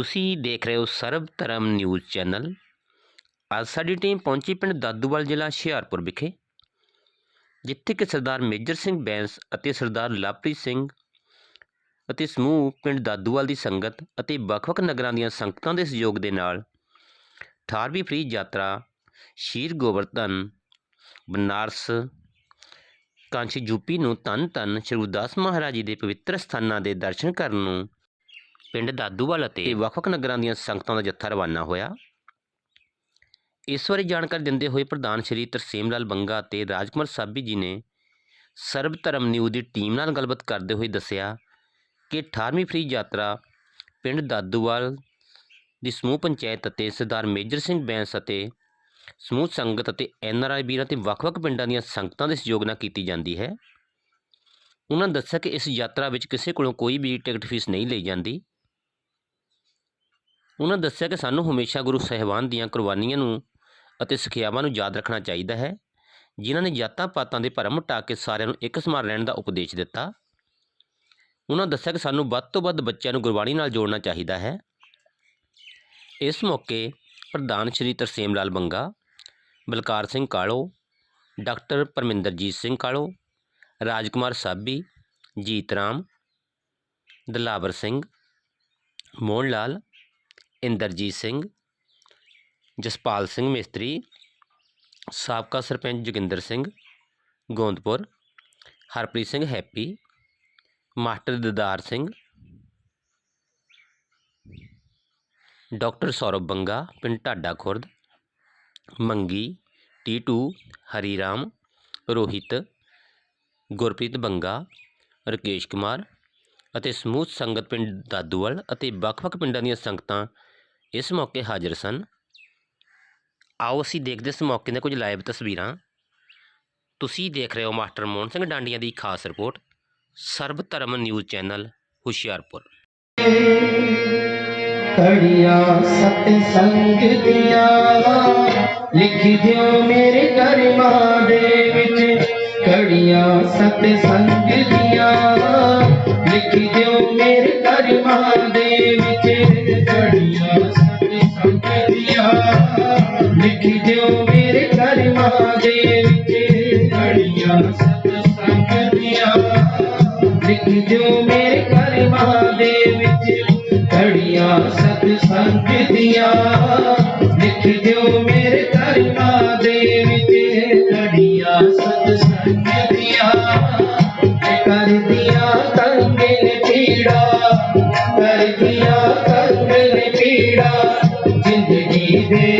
ਤੁਸੀਂ ਦੇਖ ਰਹੇ ਹੋ ਸਰਬ ਧਰਮ ਨਿਊਜ਼ ਚੈਨਲ। ਅੱਜ ਸਾਡੀ ਟੀਮ ਪਹੁੰਚੀ ਪਿੰਡ ਦਾਦੂਵਾਲ ਜ਼ਿਲ੍ਹਾ ਹੁਸ਼ਿਆਰਪੁਰ ਵਿਖੇ, ਜਿੱਥੇ ਕਿ ਸਰਦਾਰ ਮੇਜਰ ਸਿੰਘ ਬੈਂਸ ਅਤੇ ਸਰਦਾਰ ਲਵਪ੍ਰੀਤ ਸਿੰਘ ਅਤੇ ਸਮੂਹ ਪਿੰਡ ਦਾਦੂਵਾਲ ਦੀ ਸੰਗਤ ਅਤੇ ਵੱਖ-ਵੱਖ ਨਗਰਾਂ ਦੀਆਂ ਸੰਗਤਾਂ ਦੇ ਸਹਿਯੋਗ ਦੇ ਨਾਲ 18ਵੀਂ ਫ੍ਰੀ ਯਾਤਰਾ ਸ਼ੀਰ ਗੋਵਰਧਨ, ਬਨਾਰਸ, ਕਾਂਸ਼ੀ ਯੂਪੀ ਨੂੰ ਧੰਨ ਧੰਨ ਸ਼੍ਰੀ ਗੁਰਦਾਸ ਮਹਾਰਾਜ ਜੀ ਦੇ ਪਵਿੱਤਰ ਸਥਾਨਾਂ ਦੇ ਦਰਸ਼ਨ ਕਰਨ ਨੂੰ ਪਿੰਡ ਦਾਦੂਵਾਲ ਅਤੇ ਵੱਖ-ਵੱਖ ਨਗਰਾਂ ਦੀਆਂ ਸੰਗਤਾਂ ਦਾ ਜੱਥਾ ਰਵਾਨਾ ਹੋਇਆ। ਇਸ ਬਾਰੇ ਜਾਣਕਾਰੀ ਦਿੰਦੇ ਹੋਏ ਪ੍ਰਧਾਨ ਸ਼੍ਰੀ ਤਰਸੇਮ ਲਾਲ ਬੰਗਾ ਅਤੇ ਰਾਜਕੁਮਾਰ ਸਾਬੀ ਜੀ ਨੇ ਸਰਬ ਧਰਮ ਨਿਊਜ਼ ਦੀ ਟੀਮ ਨਾਲ ਗੱਲਬਾਤ ਕਰਦੇ ਹੋਏ ਦੱਸਿਆ ਕਿ 18ਵੀਂ ਫ੍ਰੀ ਯਾਤਰਾ ਪਿੰਡ ਦਾਦੂਵਾਲ ਦੀ ਸਮੂਹ ਪੰਚਾਇਤ ਅਤੇ ਸਰਦਾਰ ਮੇਜਰ ਸਿੰਘ ਬੈਂਸ ਅਤੇ ਸਮੂਹ ਸੰਗਤ ਅਤੇ ਐੱਨ ਆਰ ਆਈ ਵੀਰਾਂ ਤੇ ਵੱਖ-ਵੱਖ ਪਿੰਡਾਂ ਦੀਆਂ ਸੰਗਤਾਂ ਦੇ ਸਹਿਯੋਗ ਨਾਲ ਕੀਤੀ ਜਾਂਦੀ ਹੈ। ਉਹਨਾਂ ਨੇ ਦੱਸਿਆ ਕਿ ਇਸ ਯਾਤਰਾ ਵਿੱਚ ਕਿਸੇ ਕੋਲੋਂ ਕੋਈ ਵੀ ਟਿਕਟ ਫੀਸ ਨਹੀਂ ਲਈ ਜਾਂਦੀ। ਉਹਨਾਂ ਦੱਸਿਆ ਕਿ ਸਾਨੂੰ ਹਮੇਸ਼ਾ ਗੁਰੂ ਸਾਹਿਬਾਨ ਦੀਆਂ ਕੁਰਬਾਨੀਆਂ ਨੂੰ ਅਤੇ ਸਿੱਖਿਆਵਾਂ ਨੂੰ ਯਾਦ ਰੱਖਣਾ ਚਾਹੀਦਾ ਹੈ, ਜਿਨ੍ਹਾਂ ਨੇ ਜਾਤਾਂ ਪਾਤਾਂ ਦੇ ਭਰਮ ਹਟਾ ਕੇ ਸਾਰਿਆਂ ਨੂੰ ਇੱਕ ਸਮਾਨ ਰਹਿਣ ਦਾ ਉਪਦੇਸ਼ ਦਿੱਤਾ। ਉਹਨਾਂ ਦੱਸਿਆ ਕਿ ਸਾਨੂੰ ਵੱਧ ਤੋਂ ਵੱਧ ਬੱਚਿਆਂ ਨੂੰ ਗੁਰਬਾਣੀ ਨਾਲ ਜੋੜਨਾ ਚਾਹੀਦਾ ਹੈ। ਇਸ ਮੌਕੇ ਪ੍ਰਧਾਨ ਸ਼੍ਰੀ ਤਰਸੇਮ ਲਾਲ ਬੰਗਾ, ਬਲਕਾਰ ਸਿੰਘ ਕਾਲੋ, ਡਾਕਟਰ ਪਰਮਿੰਦਰਜੀਤ ਸਿੰਘ ਕਾਲੋ, ਰਾਜਕੁਮਾਰ ਸਾਬੀ, ਜੀਤ ਰਾਮ ਦਲਾਵਰ ਸਿੰਘ, ਮੋਹਨ ਲਾਲ ਇੰਦਰਜੀਤ ਸਿੰਘ, ਜਸਪਾਲ ਸਿੰਘ ਮਿਸਤਰੀ, ਸਾਬਕਾ ਸਰਪੰਚ ਜੋਗਿੰਦਰ ਸਿੰਘ, ਗੋਂਦਪੁਰ, ਹਰਪ੍ਰੀਤ ਸਿੰਘ ਹੈਪੀ, ਮਾਸਟਰ ਦਦਾਰ ਸਿੰਘ, ਡਾਕਟਰ ਸੌਰਵ ਬੰਗਾ, ਪਿੰਡ ਢਾਡਾ ਖੁਰਦ, ਮੰਗੀ ਟੀਟੂ ਹਰੀਰਾਮ, ਰੋਹਿਤ, ਗੁਰਪ੍ਰੀਤ ਬੰਗਾ, ਰਕੇਸ਼ ਕੁਮਾਰ ਅਤੇ ਸਮੂਹ ਸੰਗਤ ਪਿੰਡ ਦਾਦੂਵਾਲ ਅਤੇ ਵੱਖ-ਵੱਖ ਪਿੰਡਾਂ ਦੀਆਂ ਸੰਗਤਾਂ ਇਸ ਮੌਕੇ ਹਾਜ਼ਰ ਸਨ। ਆਓ ਅਸੀਂ ਦੇਖਦੇ ਇਸ ਮੌਕੇ ਦੀਆਂ ਕੁਝ ਲਾਈਵ ਤਸਵੀਰਾਂ। ਤੁਸੀਂ ਦੇਖ ਰਹੇ ਹੋ ਮਾਸਟਰ ਮੋਹਨ ਸਿੰਘ ਡਾਂਡੀਆਂ ਦੀ ਖਾਸ ਰਿਪੋਰਟ ਸਰਬ ਧਰਮ ਨਿਊਜ਼ ਚੈਨਲ, ਹੁਸ਼ਿਆਰਪੁਰ। ਕੜੀਆਂ ਸਤ ਸੰਗ ਦੀਆਂ ਲਿਖ ਦਿਓ ਮੇਰੇ ਕਰਮਾਂ ਦੇ ਵਿੱਚ। ਕੜੀਆਂ ਸਤ ਸੰਗ ਦੀਆਂ ਲਿਖ ਦਿਓ ਮੇਰੇ ਕਰਮਾਂ ਦੇ ਲਿਖ ਦਿਓ ਮੇਰੇ ਕਰਮਾਂ ਦੇ ਵਿੱਚ ਕੜੀਆਂ ਸਤ ਸੰਗ ਦੀਆਂ ਲਿਖ ਦਿਓ ਮੇਰੇ ਕਰਮਾਂ ਦੇ ਵਿੱਚ ਘੜੀਆਂ ਸਤ ਸੰਗ ਦੀਆਂ ਲਿਖ ਦਿਓ ਮੇਰੇ ਕਰਮਾਂ ਦੇ ਵਿੱਚ ਘੜੀਆਂ ਸਤ ਸੰਗ ਦੀਆਂ ਕਰਦੀਆਂ ਕੰਗੇ ਨੇ ਪੀੜਾ ਕਰਦੀਆਂ ਕੰਗੇ ਨੇ ਪੀੜਾ ਜ਼ਿੰਦਗੀ ਦੇ ਰੰਗ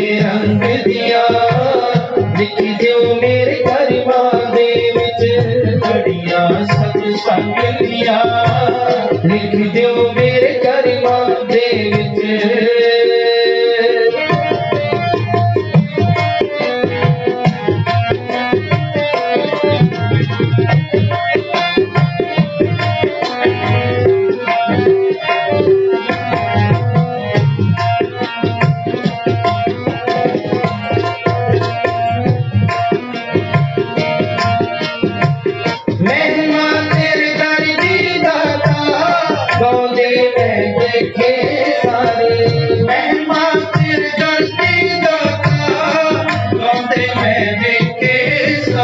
ਲਿਖ ਦਿਓ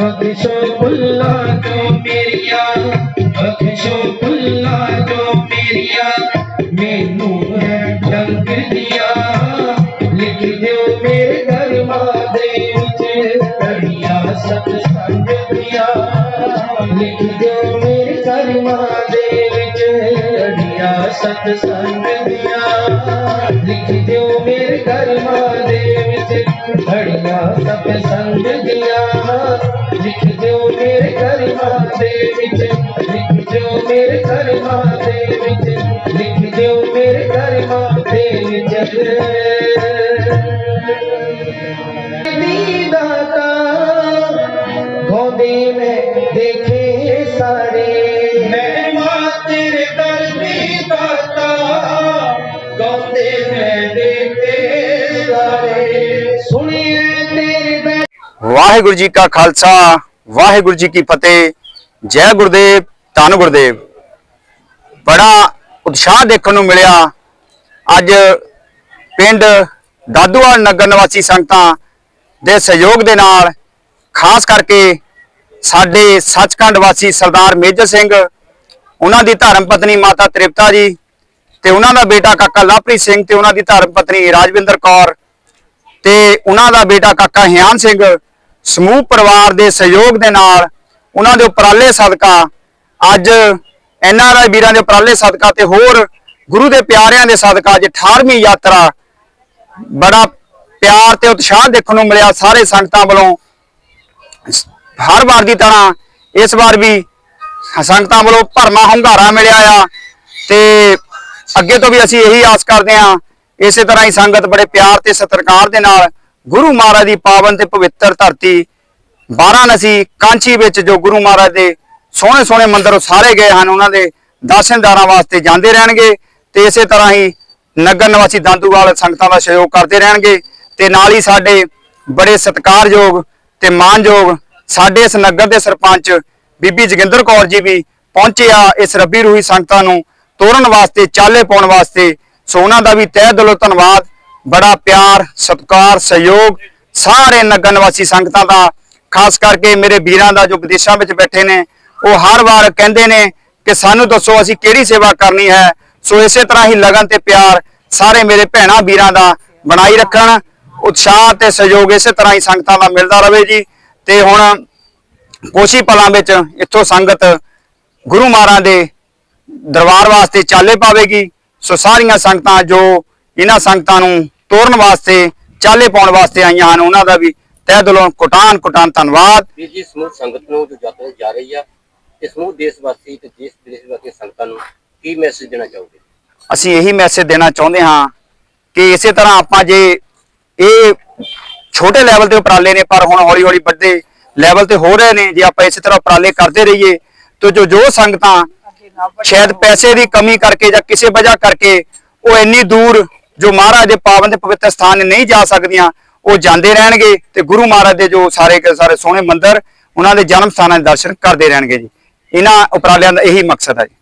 ਸਹਾਰੇ ਬਖਸ਼ੋ ਭੁੱਲਾ ਜੋ ਮੇਰੀਆਂ ਬਖਸ਼ੋ ਭੁੱਲਾ ਜੋ ਮੇਰੀਆਂ ਮੈਨੂੰ ਹੈ ਡੰਗ ਦੀਆਂ ਲਿਖ ਦਿਓ ਮੇਰੇ ਕਰਮਾਂ ਦੇ ਵਿੱਚ ਕੜੀਆਂ ਸਤ ਸੰਗ ਦੀਆਂ ਲਿਖ ਦਿਓ ਮੇਰੇ ਕਰਮਾਂ ਦੇ ਵਿੱਚ ਸਤ ਸੰਗ ਦੀਆਂ ਲਿਖ ਦਿਓ ਮੇਰੇ ਕਰਮਾਂ ਦੇ ਵਿੱਚ ਘੜੀਆਂ ਸਤ ਸੰਗ ਦੀਆਂ ਲਿਖ ਦਿਓ ਮੇਰੇ ਕਰਮਾਂ ਦੇ ਵਿੱਚ ਲਿਖ ਦਿਓ ਮੇਰੇ ਕਰਮਾਂ ਦੇ ਵਿੱਚ ਲਿਖ ਦਿਓ ਮੇਰੇ ਕਰਮਾਂ ਦੇ ਵਿੱਚ ਨੀ ਦਾਤਾ ਗੋਦੀ ਮੈਂ ਦੇਖੇ ਸਾਰੇ ਮਹਿਮਾ ਤੇਰੇ ਦਰ ਦੀ ਦਾਤਾ ਗਾਉਂਦੇ ਮੈਂ ਦੇਖੇ ਸਾਰੇ ਸੁਣੀਏ ਤੇਰੇ ਦਰ ਵਾਹਿਗੁਰੂ ਜੀ ਕਾ ਖਾਲਸਾ ਵਾਹਿਗੁਰੂ ਜੀ ਕੀ ਫਤਿਹ, ਜੈ ਗੁਰਦੇਵ, ਧੰਨ ਗੁਰਦੇਵ। ਬੜਾ ਉਤਸ਼ਾਹ ਦੇਖਣ ਨੂੰ ਮਿਲਿਆ। ਅੱਜ ਪਿੰਡ ਦਾਦੂਵਾਲ ਨਗਰ ਨਿਵਾਸੀ ਸੰਗਤਾਂ ਦੇ ਸਹਿਯੋਗ ਦੇ ਨਾਲ, ਖਾਸ ਕਰਕੇ ਸਾਡੇ ਸੱਚਖੰਡ ਵਾਸੀ ਸਰਦਾਰ ਮੇਜਰ ਸਿੰਘ, ਉਹਨਾਂ ਦੀ ਧਰਮ ਪਤਨੀ ਮਾਤਾ ਤ੍ਰਿਪਤਾ ਜੀ ਤੇ ਉਹਨਾਂ ਦਾ ਬੇਟਾ ਕਾਕਾ ਲਵਪ੍ਰੀਤ ਸਿੰਘ ਤੇ ਉਹਨਾਂ ਦੀ ਧਰਮ ਪਤਨੀ ਰਾਜਵਿੰਦਰ ਕੌਰ ਤੇ ਉਹਨਾਂ ਦਾ ਬੇਟਾ ਕਾਕਾ ਹਿਆਨ ਸਿੰਘ ਸਮੂਹ ਪਰਿਵਾਰ ਦੇ ਸਹਿਯੋਗ ਦੇ ਨਾਲ ਉਹਨਾਂ ਦੇ ਉਪਰਾਲੇ ਸਦਕਾ ਅੱਜ ਐਨਆਰਆਈ ਵੀਰਾਂ ਦੇ ਉਪਰਾਲੇ ਸਦਕਾ ਤੇ ਹੋਰ ਗੁਰੂ ਦੇ ਪਿਆਰਿਆਂ ਦੇ ਸਦਕਾ ਅੱਜ 18ਵੀਂ ਯਾਤਰਾ ਬੜਾ ਪਿਆਰ ਤੇ ਉਤਸ਼ਾਹ ਦੇਖਣ ਨੂੰ ਮਿਲਿਆ ਸਾਰੇ ਸੰਗਤਾਂ ਵੱਲੋਂ। ਹਰ ਵਾਰ ਦੀ ਤਰ੍ਹਾਂ ਇਸ ਵਾਰ ਵੀ ਸੰਗਤਾਂ ਵੱਲੋਂ ਭਰਮਾ ਹੁੰਗਾਰਾ ਮਿਲਿਆ ਆ ਤੇ ਅੱਗੇ ਤੋਂ ਵੀ ਅਸੀਂ ਇਹੀ ਆਸ ਕਰਦੇ ਹਾਂ, ਇਸੇ ਤਰ੍ਹਾਂ ਹੀ ਸੰਗਤ ਬੜੇ ਪਿਆਰ ਤੇ ਸਤਿਕਾਰ ਦੇ ਨਾਲ ਗੁਰੂ ਮਹਾਰਾਜ ਦੀ ਪਾਵਨ ਤੇ ਪਵਿੱਤਰ ਧਰਤੀ ਵਾਰਾਣਸੀ ਕਾਂਚੀ ਵਿੱਚ ਜੋ ਗੁਰੂ ਮਹਾਰਾਜ ਦੇ ਸੋਹਣੇ ਸੋਹਣੇ ਮੰਦਰ ਉਸਾਰੇ ਗਏ ਹਨ, ਉਹਨਾਂ ਦੇ ਦਰਸ਼ਨਦਾਰਾਂ ਵਾਸਤੇ ਜਾਂਦੇ ਰਹਿਣਗੇ ਤੇ ਇਸੇ ਤਰ੍ਹਾਂ ਹੀ ਨਗਰ ਨਿਵਾਸੀ ਦੰਦੂਵਾਲ ਸੰਗਤਾਂ ਦਾ ਸਹਿਯੋਗ ਕਰਦੇ ਰਹਿਣਗੇ ਤੇ ਨਾਲ ਹੀ ਸਾਡੇ ਬੜੇ ਸਤਿਕਾਰਯੋਗ ਤੇ ਮਾਨਯੋਗ ਸਾਡੇ ਇਸ ਨਗਰ ਦੇ ਸਰਪੰਚ ਬੀਬੀ ਜੋਗਿੰਦਰ ਕੌਰ ਜੀ ਵੀ ਪਹੁੰਚੇ ਆ ਇਸ ਰੱਬੀ ਰੂਹੀ ਸੰਗਤਾਂ ਨੂੰ ਤੋਰਨ ਵਾਸਤੇ, ਚਾਲੇ ਪਾਉਣ ਵਾਸਤੇ। ਸੋ ਉਹਨਾਂ ਦਾ ਵੀ ਤਹਿ ਦਿਲੋਂ ਧੰਨਵਾਦ। ਬੜਾ ਪਿਆਰ, ਸਤਿਕਾਰ, ਸਹਿਯੋਗ ਸਾਰੇ ਨਗਰ ਨਿਵਾਸੀ ਸੰਗਤਾਂ ਦਾ, ਖਾਸ ਕਰਕੇ ਮੇਰੇ ਵੀਰਾਂ ਦਾ ਜੋ ਵਿਦੇਸ਼ਾਂ ਵਿੱਚ ਬੈਠੇ ਨੇ, ਉਹ ਹਰ ਵਾਰ ਕਹਿੰਦੇ ਨੇ ਕਿ ਸਾਨੂੰ ਦੱਸੋ ਅਸੀਂ ਕਿਹੜੀ ਸੇਵਾ ਕਰਨੀ ਹੈ। ਸੋ ਇਸੇ ਤਰ੍ਹਾਂ ਹੀ ਲਗਨ ਤੇ ਪਿਆਰ ਸਾਰੇ ਮੇਰੇ ਭੈਣਾਂ ਵੀਰਾਂ ਦਾ ਬਣਾਈ ਰੱਖਣ, ਉਤਸ਼ਾਹ ਤੇ ਸਹਿਯੋਗ ਇਸੇ ਤਰ੍ਹਾਂ ਹੀ ਸੰਗਤਾਂ ਦਾ ਮਿਲਦਾ ਰਹੇ ਜੀ। ਤੇ ਹੁਣ ਕੋਸ਼ੀ ਪਲਾਂ ਵਿੱਚ ਇੱਥੋਂ ਸੰਗਤ ਗੁਰੂ ਮਹਾਰਾਜ ਦੇ ਦਰਬਾਰ ਵਾਸਤੇ ਚਾਲੇ ਪਾਵੇਗੀ। ਸੋ ਸਾਰੀਆਂ ਸੰਗਤਾਂ ਜੋ ਇਹਨਾਂ ਸੰਗਤਾਂ ਨੂੰ ਤੋਰਨ ਵਾਸਤੇ ਚਾਲੇ ਪਾਉਣ ਵਾਸਤੇ ਆਈਆਂ ਹਨ ਉਹਨਾਂ ਦਾ ਵੀ। ਤਹਿ ਦਿਲੋਂ ਕੋਟਾਨ ਕੋਟਾਨ ਧੰਨਵਾਦ। ਵੀਰ ਜੀ ਸਮੂਹ ਸੰਗਤ ਨੂੰ ਜੋ ਯਾਤਰਾ ਜਾ ਰਹੀ ਆ ਤੇ ਸਮੂਹ ਦੇਸ਼ ਵਾਸੀ ਤੇ ਦੇਸ਼ ਵਿਦੇਸ਼ ਵਾਸੀ ਸੰਗਤਾਂ ਨੂੰ ਕੀ ਮੈਸੇਜ ਦੇਣਾ ਚਾਹੋਗੇ? ਅਸੀਂ ਇਹੀ ਮੈਸੇਜ ਦੇਣਾ ਚਾਹੁੰਦੇ ਹਾਂ ਕਿ ਇਸੇ ਤਰ੍ਹਾਂ ਆਪਾਂ ਜੇ ਇਹ ਛੋਟੇ ਲੈਵਲ ਤੇ ਉਪਰਾਲੇ ਨੇ ਪਰ ਹੁਣ ਹੌਲੀ ਹੌਲੀ ਵੱਡੇ ਲੈਵਲ ਤੇ ਹੋ ਰਹੇ ਨੇ ਜੇ ਆਪਾਂ ਇਸੇ ਤਰ੍ਹਾਂ ਉਪਰਾਲੇ ਕਰਦੇ ਰਹੀਏ ਤਾਂ ਜੋ ਜੋ ਸੰਗਤਾਂ ਸ਼ਾਇਦ ਪੈਸੇ ਦੀ ਕਮੀ ਕਰਕੇ ਜਾਂ ਕਿਸੇ ਵਜ੍ਹਾ ਕਰਕੇ ਉਹ ਇੰਨੀ ਦੂਰ ਜੋ ਮਹਾਰਾਜ ਦੇ ਪਾਵਨ ਤੇ ਪਵਿੱਤਰ ਸਥਾਨ ਨਹੀਂ ਜਾ ਸਕਦੀਆਂ, ਉਹ ਜਾਂਦੇ ਰਹਿਣਗੇ ਤੇ ਗੁਰੂ ਮਹਾਰਾਜ ਦੇ ਜੋ ਸਾਰੇ ਸਾਰੇ ਸੋਹਣੇ ਮੰਦਿਰ, ਉਹਨਾਂ ਦੇ ਜਨਮ ਸਥਾਨਾਂ ਦੇ ਦਰਸ਼ਨ ਕਰਦੇ ਰਹਿਣਗੇ ਜੀ। ਇਹਨਾਂ ਉਪਰਾਲਿਆਂ ਦਾ ਇਹੀ ਮਕਸਦ ਹੈ ਜੀ।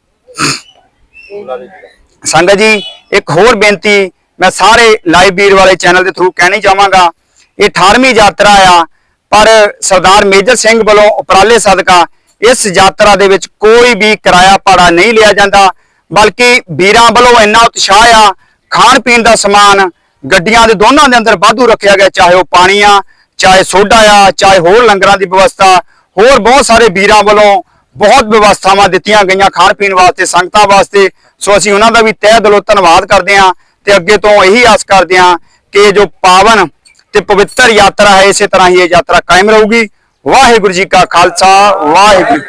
ਸੰਗਤ ਜੀ, ਇੱਕ ਹੋਰ ਬੇਨਤੀ, ਮੈਂ ਸਾਰੇ ਲਾਈਵ ਵੀਰ ਵਾਲੇ ਚੈਨਲ ਦੇ ਥਰੂ ਕਹਿਣੀ ਚਾਹਾਂਗਾ, ਇਹ 18ਵੀਂ ਯਾਤਰਾ ਆ, ਪਰ ਸਰਦਾਰ ਮੇਜਰ ਸਿੰਘ ਵੱਲੋਂ ਉਪਰਾਲੇ ਸਦਕਾ ਇਸ ਯਾਤਰਾ ਦੇ ਵਿੱਚ ਕੋਈ ਵੀ ਕਿਰਾਇਆ ਭਾੜਾ ਨਹੀਂ ਲਿਆ ਜਾਂਦਾ, ਬਲਕਿ ਵੀਰਾਂ ਵੱਲੋਂ ਇੰਨਾ ਉਤਸ਼ਾਹ ਆ ਖਾਣ ਪੀਣ ਦਾ ਸਮਾਨ ਗੱਡੀਆਂ ਦੇ ਦੋਨਾਂ ਦੇ ਅੰਦਰ ਵਾਧੂ ਰੱਖਿਆ ਗਿਆ, ਚਾਹੇ ਉਹ ਪਾਣੀ ਆ ਚਾਹੇ ਸੋਡਾ ਆ, ਚਾਹੇ ਹੋਰ ਲੰਗਰਾਂ ਦੀ ਵਿਵਸਥਾ, ਹੋਰ ਬਹੁਤ ਸਾਰੇ ਵੀਰਾਂ ਵੱਲੋਂ ਬਹੁਤ ਵਿਵਸਥਾਵਾਂ ਦਿੱਤੀਆਂ ਗਈਆਂ ਖਾਣ ਪੀਣ ਵਾਸਤੇ, ਸੰਗਤਾਂ ਵਾਸਤੇ। ਸੋ ਅਸੀਂ ਉਹਨਾਂ ਦਾ ਵੀ ਤਹਿ ਦਿਲੋਂ ਧੰਨਵਾਦ ਕਰਦੇ ਹਾਂ ਤੇ ਅੱਗੇ ਤੋਂ ਇਹੀ ਆਸ ਕਰਦੇ ਹਾਂ ਕਿ ਜੋ ਪਾਵਨ ਤੇ ਪਵਿੱਤਰ ਯਾਤਰਾ ਹੈ, ਇਸੇ ਤਰ੍ਹਾਂ ਹੀ ਇਹ ਯਾਤਰਾ ਕਾਇਮ ਰਹੂਗੀ। ਵਾਹਿਗੁਰੂ ਜੀ ਕਾ ਖਾਲਸਾ, ਵਾਹਿਗੁਰੂ।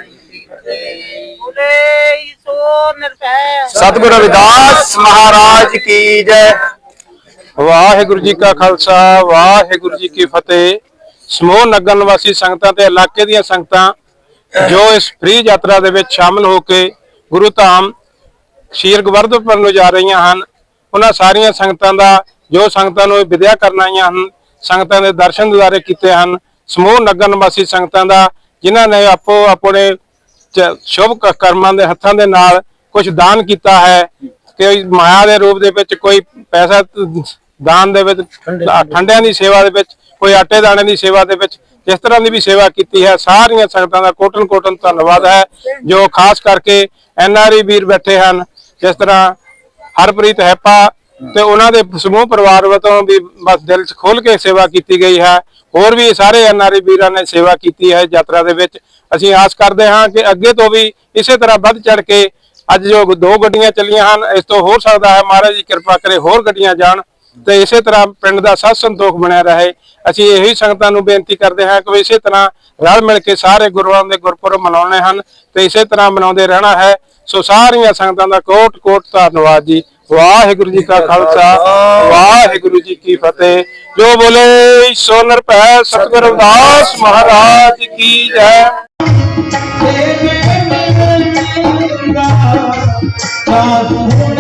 ਨਿਰਭੈ ਸਤਿਗੁਰੂ ਰਵਿਦਾਸ ਮਹਾਰਾਜ ਕੀ ਜੈ। ਵਾਹਿਗੁਰੂ ਜੀ ਕਾ ਖਾਲਸਾ ਵਾਹਿਗੁਰੂ ਜੀ ਕੀ ਫਤਿਹ। ਸਮੂਹ ਨਗਰ ਨਿਵਾਸੀ ਸੰਗਤਾਂ ਤੇ ਇਲਾਕੇ ਦੀਆਂ ਸੰਗਤਾਂ ਜੋ ਇਸ ਫ੍ਰੀ ਯਾਤਰਾ ਦੇ ਵਿੱਚ ਸ਼ਾਮਲ ਹੋ ਕੇ ਗੁਰੂ ਧਾਮ ਸ਼ੀਰ ਗਵਰਧਪੁਰ ਨੂੰ ਜਾ ਰਹੀਆਂ ਹਨ ਉਹਨਾਂ ਸਾਰੀਆਂ ਸੰਗਤਾਂ ਦਾ ਜੋ ਸੰਗਤਾਂ ਨੂੰ ਵਿਦਿਆ ਕਰਨ ਆਈਆਂ ਹਨ ਸੰਗਤਾਂ ਦੇ ਦਰਸ਼ਨ ਦਿਦਾਰੇ ਕੀਤੇ ਹਨ। ਸਮੂਹ ਨਗਰ ਨਿਵਾਸੀ ਸੰਗਤਾਂ ਦਾ ਜਿਨ੍ਹਾਂ ਨੇ ਆਪੋ ਆਪਣੇ ਸ਼ੁਭ ਕਰਮਾਂ ਦੇ ਹੱਥਾਂ ਦੇ ਨਾਲ ਕੁਝ ਦਾਨ ਕੀਤਾ ਹੈ ਕਿ ਮਾਇਆ ਦੇ ਰੂਪ ਦੇ ਵਿੱਚ ਕੋਈ ਪੈਸਾ ਦਾਨ ਦੇ ਵਿੱਚ ਠੰਡਿਆਂ ਦੀ ਸੇਵਾ ਦੇ ਵਿੱਚ ਕੋਈ ਆਟੇ ਦਾਣੇ ਦੀ ਸੇਵਾ ਦੇ ਵਿੱਚ ਜਿਸ ਤਰ੍ਹਾਂ ਦੀ ਵੀ ਸੇਵਾ ਕੀਤੀ ਹੈ ਸਾਰੀਆਂ ਸੰਗਤਾਂ ਦਾ ਕੋਟਨ ਕੋਟਨ ਧੰਨਵਾਦ ਹੈ ਜੋ ਖਾਸ ਕਰਕੇ ਐਨਆਰਈ ਵੀਰ ਬੈਠੇ ਹਨ ਜਿਸ ਤਰ੍ਹਾਂ ਹਰਪ੍ਰੀਤ ਹੈਪਾ ਤੇ ਉਹਨਾਂ ਦੇ ਸਮੂਹ ਪਰਿਵਾਰ ਵੱਲੋਂ ਵੀ ਬਸ ਦਿਲ 'ਚ ਖੋਲ ਕੇ ਸੇਵਾ ਕੀਤੀ ਗਈ ਹੈ ਹੋਰ ਵੀ ਸਾਰੇ ਐਨਆਰਈ ਵੀਰਾਂ ਨੇ ਸੇਵਾ ਕੀਤੀ ਹੈ ਯਾਤਰਾ ਦੇ ਵਿੱਚ ਅਸੀਂ ਆਸ ਕਰਦੇ ਹਾਂ ਕਿ ਅੱਗੇ ਤੋਂ ਵੀ ਇਸੇ ਤਰ੍ਹਾਂ ਵੱਧ ਚੜ ਕੇ ਅੱਜ ਜੋ ਦੋ ਗੱਡੀਆਂ ਚੱਲੀਆਂ ਹਨ, ਇਸ ਤੋਂ ਹੋ ਸਕਦਾ ਹੈ। ਮਹਾਰਾਜ ਜੀ ਕਿਰਪਾ ਕਰੇ ਹੋਰ ਗੱਡੀਆਂ ਜਾਣ ਤੇ ਇਸੇ ਤਰ੍ਹਾਂ ਪਿੰਡ ਦਾ ਸਾਥ ਸੰਤੋਖ ਬਣਿਆ ਰਹੇ। ਅਸੀਂ ਇਹੀ ਸੰਗਤਾਂ ਨੂੰ ਬੇਨਤੀ ਕਰਦੇ ਹਾਂ ਕਿ ਇਸੇ ਤਰ੍ਹਾਂ ਰਲ ਮਿਲ ਕੇ ਸਾਰੇ ਗੁਰੂਆਂ ਦੇ ਗੁਰਪੁਰਬ ਮਨਾਉਣੇ ਹਨ ਤੇ ਇਸੇ ਤਰ੍ਹਾਂ ਮਨਾਉਂਦੇ ਰਹਿਣਾ ਹੈ। ਸੋ ਸਾਰੀਆਂ ਸੰਗਤਾਂ ਦਾ ਕੋਟ ਕੋਟ ਧੰਨਵਾਦ ਜੀ। ਵਾਹਿਗੁਰੂ ਜੀ ਕਾ ਖਾਲਸਾ, ਵਾਹਿਗੁਰੂ ਜੀ ਕੀ ਫਤਿਹ। ਜੋ ਬੋਲੇ, ਸੋ ਨਿਰਭੈ ਸਤਿਗੁਰੂ ਰਵਿਦਾਸ ਮਹਾਰਾਜ ਕੀ ਜੈ। ਮੈਂ